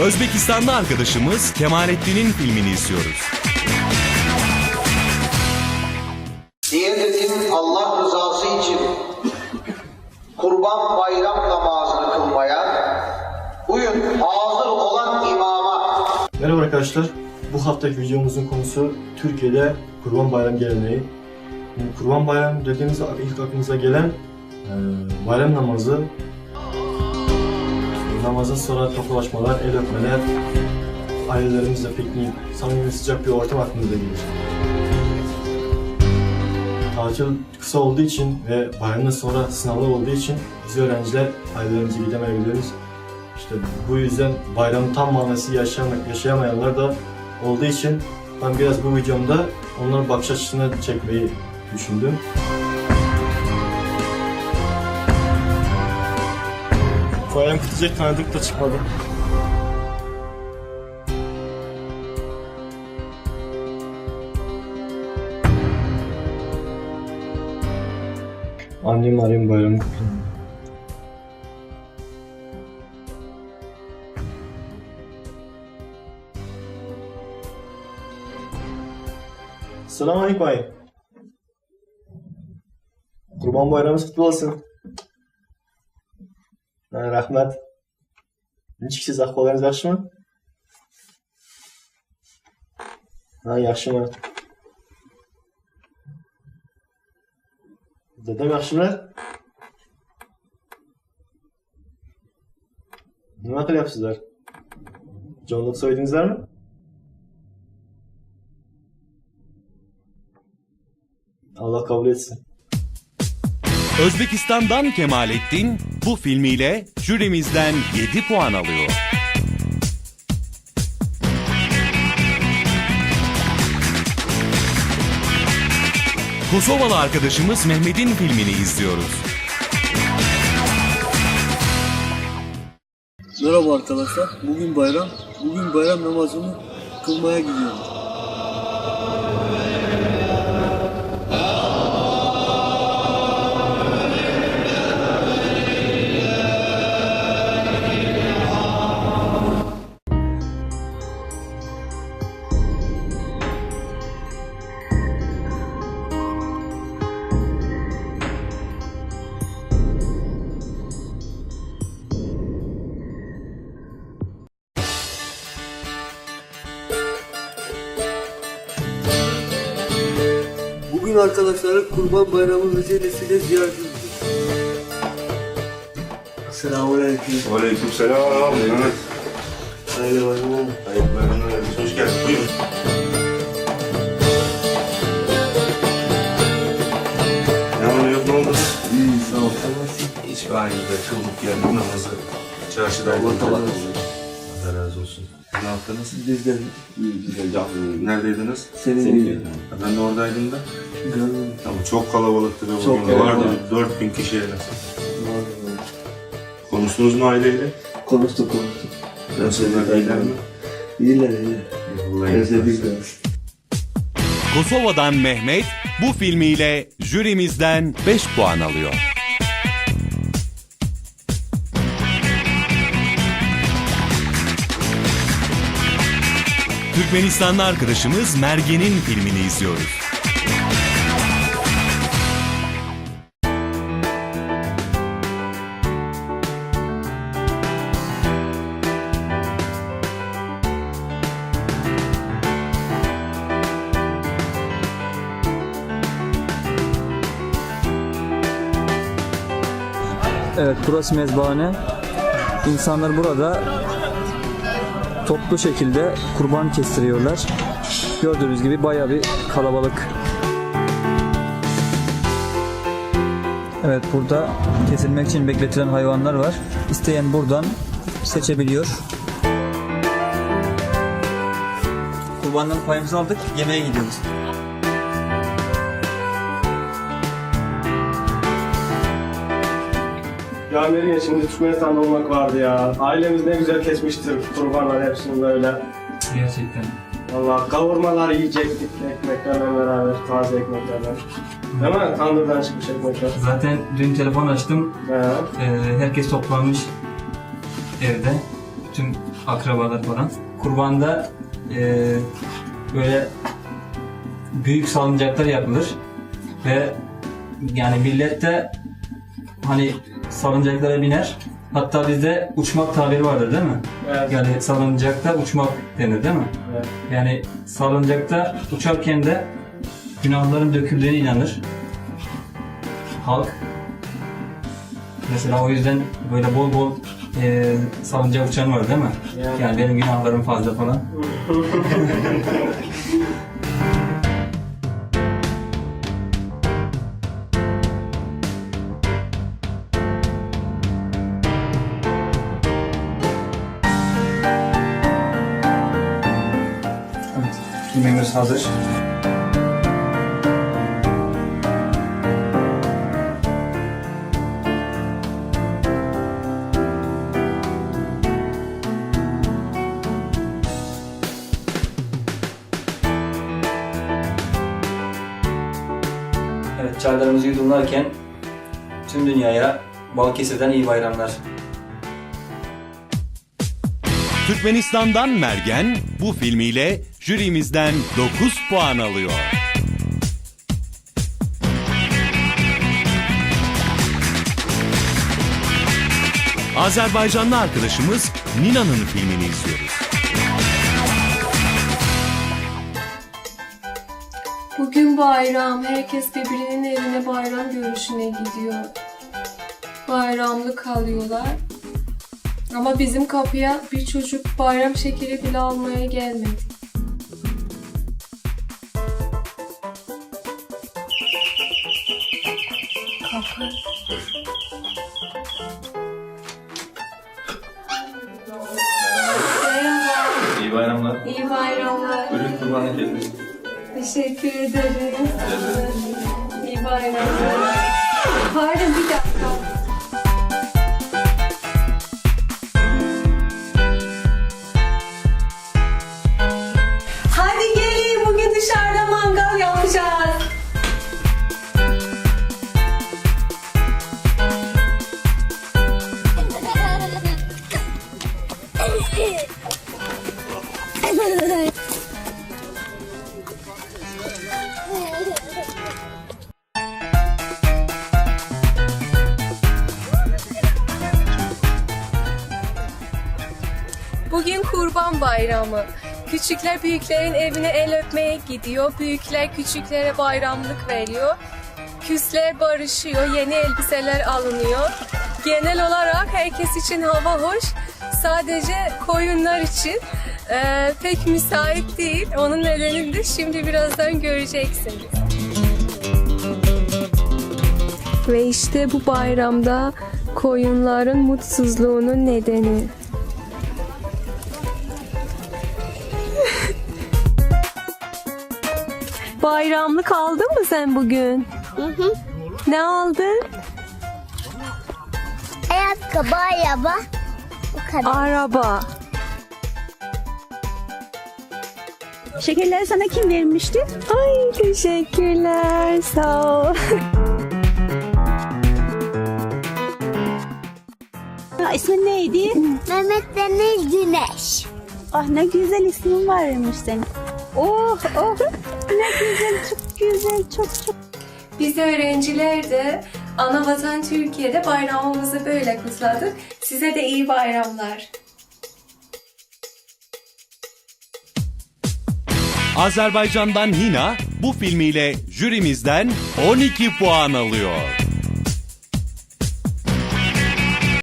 Özbekistanlı arkadaşımız Kemalettin'in filmini izliyoruz. Niyet edin Allah rızası için kurban bayram namazını kılmaya, bugün hazır olan imama Merhaba arkadaşlar. Bu haftaki videomuzun konusu Türkiye'de Kurban Bayramı geleneği. Kurban Bayramı dediğimizde ilk aklınıza gelen e, bayram namazı. Namazdan sonra tokalaşmalar, el öpmeler, ailelerimizle piknik, samimi sıcak bir ortam aklımıza gelir. Tatil kısa olduğu için ve bayramdan sonra sınavlar olduğu için biz öğrenciler ailelerimize gidemeyebiliriz. İşte bu yüzden bayramın tam manası yaşayam- yaşayamayanlar da olduğu için ben biraz bu videomda onların bakış açısını çekmeyi düşündüm. Bayram kutlayacak tanıdık da çıkmadı. Annem arayayım bayramı kutlayayım. Selamünaleyküm ayı. Kurban bayramınız kutlu olsun. Ha, rahmet. Nechksiz ahvollaringiz yaxshimi? Ha, yaxshiman. Dadam yaxshilar? Nima qilyapsizlar? Jonliq so'ydingizlarmi? Allah kabul etsin. Özbekistan'dan Kemalettin bu filmiyle jürimizden 7 puan alıyor. Kosovalı arkadaşımız Mehmet'in filmini izliyoruz. Merhaba arkadaşlar. Bugün bayram. Bugün bayram namazını kılmaya gidiyorum. Bugün arkadaşları Kurban Bayramı vesilesiyle ziyaret ediyoruz. Selamünaleyküm. Aleykümselam. Mehmet. Hayırlı bayramlar. Hayırlı bayramlar. Hoş geldin. Buyurun. Ne var ne oldu? İyi sağ ol. Hiç aynı de kıldık namazı. Çarşıda Allah. Allah razı olsun. Ne yaptınız? Bizden Neredeydiniz? senin gibi. Ha, Ben de oradaydım da. Gönlüm Ama çok kalabalıktı ve Çok bugün vardı. kalabalık. 4000 kişiye yakın. var. Konuştunuz mu aileyle? Konuştuk konuştuk. Nasıllar iyiler mi? İyiler iyiler. Vallahi Özledik biraz. Kosova'dan Mehmet bu filmiyle jürimizden 5 puan alıyor. Türkmenistanlı arkadaşımız Mergen'in filmini izliyoruz. Evet burası mezbahane. İnsanlar burada toplu şekilde kurban kestiriyorlar. Gördüğünüz gibi baya bir kalabalık. Evet burada kesilmek için bekletilen hayvanlar var. İsteyen buradan seçebiliyor. Kurbandan payımızı aldık, yemeğe gidiyoruz. Ya Meriye şimdi Türkmenistan'da olmak vardı ya. Ailemiz ne güzel kesmiştir kurbanlar hepsini böyle. Gerçekten. Valla kavurmalar yiyecektik ekmeklerle beraber, taze ekmeklerle. Değil mi? Tandırdan çıkmış ekmekler. Zaten dün telefon açtım. He. Ee, herkes toplanmış evde. Bütün akrabalar falan. Kurbanda e, böyle büyük salıncaklar yapılır ve yani millet de hani salıncaklara biner. Hatta bizde uçmak tabiri vardır değil mi? Evet. Yani salıncakta uçmak denir değil mi? Evet. Yani salıncakta uçarken de günahların döküldüğüne inanır. Halk. Mesela o yüzden böyle bol bol e, salıncak uçan var değil mi? Yani. Yani benim günahlarım fazla falan. yemeğimiz hazır. Evet, çaylarımızı yudumlarken tüm dünyaya Balıkesir'den iyi bayramlar. Türkmenistan'dan Mergen bu filmiyle jürimizden 9 puan alıyor. Azerbaycanlı arkadaşımız Nina'nın filmini izliyoruz. Bugün bayram. Herkes birbirinin evine bayram görüşüne gidiyor. Bayramlık alıyorlar. Ama bizim kapıya bir çocuk bayram şekeri bile almaya gelmedi. İyi bayramlar. İyi bayramlar. Bugün kurbanlık kesmiş. Teşekkür ederim. İyi bayramlar. Pardon bir dakika. Kurban Bayramı. Küçükler büyüklerin evine el öpmeye gidiyor. Büyükler küçüklere bayramlık veriyor. Küsler barışıyor, yeni elbiseler alınıyor. Genel olarak herkes için hava hoş. Sadece koyunlar için eee, pek müsait değil. Onun nedenini de şimdi birazdan göreceksiniz. Ve işte bu bayramda koyunların mutsuzluğunun nedeni. Bayramlık aldın mı sen bugün? Hı hı. Ne aldın? Ayakkabı, araba. Bu kadar. Araba. Şekerleri sana kim vermişti? Ay teşekkürler. Sağ ol. Ha, ismin neydi? Mehmet Deniz Güneş. Ah ne güzel ismin varmış senin. Oh oh ne güzel çok güzel çok çok. Biz öğrenciler de ana vatan Türkiye'de bayramımızı böyle kutladık. Size de iyi bayramlar. Azerbaycan'dan Nina bu filmiyle jürimizden 12 puan alıyor.